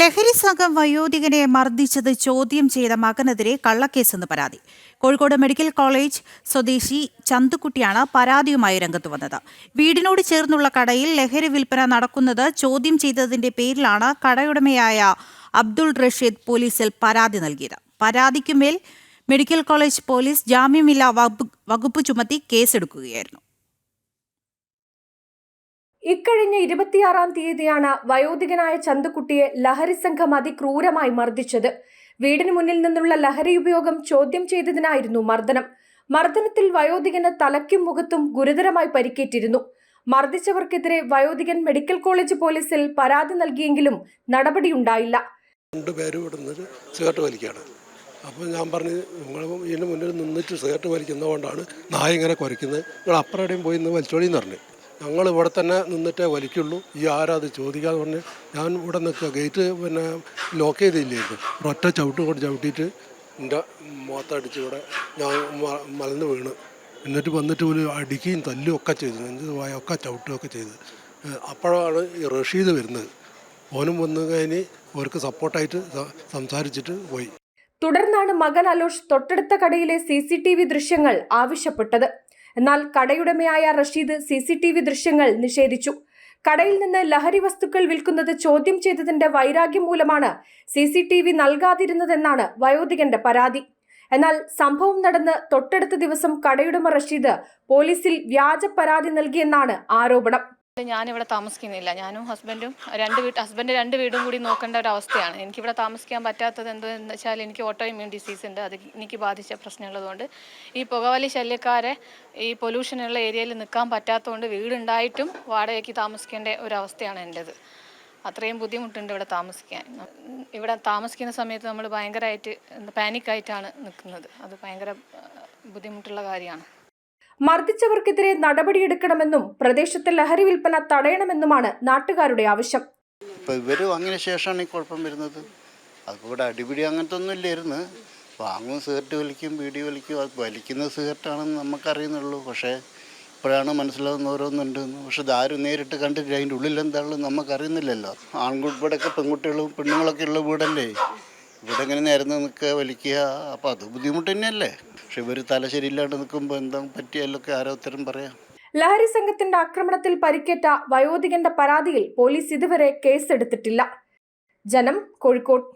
ലഹരി സംഘം വയോധികനെ മർദ്ദിച്ചത് ചോദ്യം ചെയ്ത മകനെതിരെ കള്ളക്കേസെന്ന് പരാതി. കോഴിക്കോട് മെഡിക്കൽ കോളേജ് സ്വദേശി ചന്തുക്കുട്ടിയാണ് പരാതിയുമായി രംഗത്ത് വന്നത്. വീടിനോട് ചേർന്നുള്ള കടയിൽ ലഹരി വിൽപ്പന നടക്കുന്നത് ചോദ്യം ചെയ്തതിന്റെ പേരിലാണ് കടയുടമയായ അബ്ദുൾ റഷീദ് പോലീസിൽ പരാതി നൽകിയത്. പരാതിക്കുമേൽ മെഡിക്കൽ കോളേജ് പോലീസ് ജാമ്യമില്ലാ വകുപ്പ് ചുമത്തി കേസെടുക്കുകയായിരുന്നു. ഇക്കഴിഞ്ഞ ഇരുപത്തിയാറാം തീയതിയാണ് വയോധികനായ ചന്തുക്കുട്ടിയെ ലഹരി സംഘം അതിക്രൂരമായി മർദ്ദിച്ചത്. വീടിന് മുന്നിൽ നിന്നുള്ള ലഹരി ഉപയോഗം ചോദ്യം ചെയ്തതിനായിരുന്നു മർദ്ദനം. മർദ്ദനത്തിൽ വയോധികന് തലയ്ക്കും മുഖത്തും ഗുരുതരമായി പരിക്കേറ്റിരുന്നു. മർദ്ദിച്ചവർക്കെതിരെ വയോധികൻ മെഡിക്കൽ കോളേജ് പോലീസിൽ പരാതി നൽകിയെങ്കിലും നടപടിയുണ്ടായില്ല. അപ്പോൾ ഞാൻ പറഞ്ഞു നിങ്ങൾ ഇതിന് മുന്നിൽ നിന്നിട്ട് സിഗരറ്റ് വലിക്കുന്നതുകൊണ്ടാണ് നായ ഇങ്ങനെ കുരയ്ക്കുന്നത്. നിങ്ങൾ അപ്പുറം പോയി നിന്ന് വലിച്ചോളി എന്ന് പറഞ്ഞു. ഞങ്ങൾ ഇവിടെ തന്നെ നിന്നിട്ടേ വലിക്കുള്ളൂ. ഈ ആരാ അത് ചോദിക്കാതെ പറഞ്ഞ് ഞാൻ ഇവിടെ നിൽക്കുക. ഗേറ്റ് പിന്നെ ലോക്ക് ചെയ്തില്ലായിരുന്നു ഒറ്റ ചവിട്ട് കൊണ്ട് ചവിട്ടിയിട്ട് എന്റെ മുഖത്തടിച്ച് ഇവിടെ ഞാൻ മലന്ന് വീണ്. എന്നിട്ട് വന്നിട്ട് ഒരു അടിക്കുകയും തല്ലും ഒക്കെ ചെയ്തു. എന്റെ വായൊക്കെ ചവിട്ടുകയൊക്കെ ചെയ്ത്. അപ്പോഴാണ് ഈ റഷീദ് വരുന്നത്. ഓനും വന്നു കഴിഞ്ഞ് അവർക്ക് സപ്പോർട്ടായിട്ട് സംസാരിച്ചിട്ട് പോയി. തുടർന്നാണ് മകൻ അലോഷ് തൊട്ടടുത്ത കടയിലെ സി സി ടി വി ദൃശ്യങ്ങൾ ആവശ്യപ്പെട്ടത്. എന്നാൽ കടയുടമയായ Rasheed C C T V ദൃശ്യങ്ങൾ നിഷേധിച്ചു. കടയിൽ നിന്ന് ലഹരി വസ്തുക്കൾ വിൽക്കുന്നത് ചോദ്യം ചെയ്തതിന്റെ വൈരാഗ്യം മൂലമാണ് സി സി ടി വി നൽകാതിരുന്നതെന്നാണ് വയോധികന്റെ പരാതി. എന്നാൽ സംഭവം നടന്ന് തൊട്ടടുത്ത ദിവസം കടയുടമ റഷീദ് പോലീസിൽ വ്യാജ പരാതി നൽകിയെന്നാണ് ആരോപണം. ഞാനിവിടെ താമസിക്കുന്നില്ല. ഞാനും ഹസ്ബൻഡും രണ്ട് വീട്ട് ഹസ്ബൻഡ് രണ്ട് വീടും കൂടി നോക്കേണ്ട ഒരു അവസ്ഥയാണ്. എനിക്കിവിടെ താമസിക്കാൻ പറ്റാത്തത് എന്തെന്ന് വെച്ചാൽ എനിക്ക് ഓട്ടോ ഇമ്മ്യൂൺ ഡിസീസ് ഉണ്ട്. അത് എനിക്ക് ബാധിച്ച പ്രശ്നമുള്ളതുകൊണ്ട്. ഈ പുകവലി ശല്യക്കാരെ ഈ പൊല്യൂഷനുള്ള ഏരിയയിൽ നിൽക്കാൻ പറ്റാത്തതുകൊണ്ട് വീടുണ്ടായിട്ടും വാടകയ്ക്ക് താമസിക്കേണ്ട ഒരു അവസ്ഥയാണ് എന്റെത് അത്രയും ബുദ്ധിമുട്ടുണ്ട് ഇവിടെ താമസിക്കാൻ. ഇവിടെ താമസിക്കുന്ന സമയത്ത് നമ്മൾ ഭയങ്കരമായിട്ട് പാനിക്കായിട്ടാണ് നിൽക്കുന്നത് അത് ഭയങ്കര ബുദ്ധിമുട്ടുള്ള കാര്യമാണ്. മർദ്ദിച്ചവർക്കെതിരെ നടപടിയെടുക്കണമെന്നും പ്രദേശത്തെ ലഹരി വിൽപ്പന തടയണമെന്നുമാണ് നാട്ടുകാരുടെ ആവശ്യം. ഇപ്പോൾ ഇവർ വാങ്ങിയ ശേഷമാണ് ഈ കുഴപ്പം വരുന്നത്. അതുകൂടെ അടിപിടി അങ്ങനത്തെ ഒന്നും ഇല്ലായിരുന്നു. വാങ്ങും സിഗരറ്റ് വലിക്കും ബീഡി വലിക്കും അത് വലിക്കുന്ന സിഗരറ്റാണെന്ന് നമുക്കറിയുന്നുള്ളൂ. പക്ഷേ ഇപ്പോഴാണ് മനസ്സിലാവുന്ന ഓരോന്നുണ്ട് പക്ഷെ ഇതാരും നേരിട്ട് കണ്ടിട്ട് അതിന്റെ ഉള്ളിൽ എന്താണെന്ന് നമുക്കറിയുന്നില്ലല്ലോ. ആൺകുട്ടികളൊക്കെ പെൺകുട്ടികളും പെണ്ണുങ്ങളൊക്കെ ഉള്ള വീടല്ലേ? ഇവിടെ ഇങ്ങനെ നേരം നിൽക്കുക വലിക്കുക അപ്പോൾ അത് ബുദ്ധിമുട്ട് തന്നെയല്ലേ? പക്ഷെ ഇവർ തലശരിയില്ലാണ്ട് നിൽക്കുമ്പോൾ എന്താ പറ്റിയാലൊക്കെ ആരോ ഉത്തരം പറയാം? ലഹരി സംഘത്തിന്റെ ആക്രമണത്തിൽ പരിക്കേറ്റ വയോധികന്റെ പരാതിയിൽ പോലീസ് ഇതുവരെ കേസെടുത്തിട്ടില്ല. ജനം കോഴിക്കോട്.